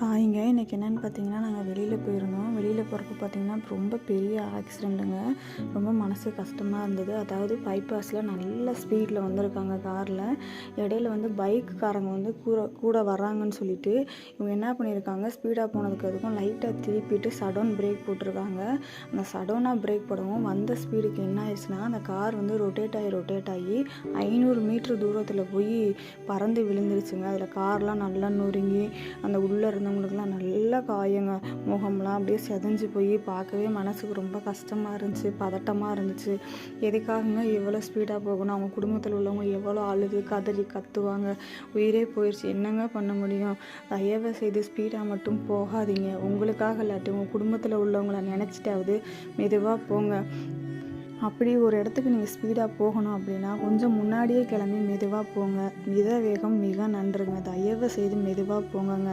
ஹாய்ங்க இன்றைக்கி என்னென்னு பார்த்தீங்கன்னா நாங்கள் வெளியில் போயிருந்தோம். வெளியில் போகிறப்ப பார்த்தீங்கன்னா ரொம்ப பெரிய ஆக்சிடெண்ட்டுங்க ரொம்ப மனசு கஷ்டமாக இருந்தது. அதாவது பைபாஸில் நல்ல ஸ்பீடில் வந்திருக்காங்க காரில் இடையில வந்து பைக்குக்காரங்க வந்து கூட கூட வர்றாங்கன்னு சொல்லிட்டு இவங்க என்ன பண்ணியிருக்காங்க ஸ்பீடாக போனதுக்கு அதுக்கும் லைட்டாக திருப்பிட்டு சடவுன் பிரேக் போட்டிருக்காங்க. அந்த சடவுனாக பிரேக் போடவும் வந்த ஸ்பீடுக்கு என்ன ஆயிடுச்சுன்னா அந்த கார் வந்து ரொட்டேட் ஆகி ரொட்டேட் ஆகி ஐநூறு மீட்ரு தூரத்தில் போய் பறந்து விழுந்துருச்சுங்க. அதில் கார்லாம் நல்லா நொறுங்கி அந்த உள்ளே இருந்தவங்களுக்குலாம் நல்ல காயங்க. முகம்லாம் அப்படியே செதஞ்சு போய் பார்க்கவே மனசுக்கு ரொம்ப கஷ்டமாக இருந்துச்சு பதட்டமாக இருந்துச்சு. எதுக்காகங்க எவ்வளோ ஸ்பீடாக போகணும்? அவங்க குடும்பத்தில் உள்ளவங்க எவ்வளோ அழுது கதறி கத்துவாங்க? உயிரே போயிடுச்சு என்னங்க பண்ண முடியும்? தயவு செய்து ஸ்பீடாக மட்டும் போகாதீங்க. உங்களுக்காக இல்லாட்டி உங்கள் குடும்பத்தில் உள்ளவங்கள நினச்சிட்டாவது மெதுவாக போங்க. அப்படி ஒரு இடத்துக்கு நீங்கள் ஸ்பீடாக போகணும் அப்படின்னா கொஞ்சம் முன்னாடியே கிளம்பி மெதுவாக போங்க. மித வேகம் மிக நன்றுங்க. தயவு செய்து மெதுவாக போங்கங்க.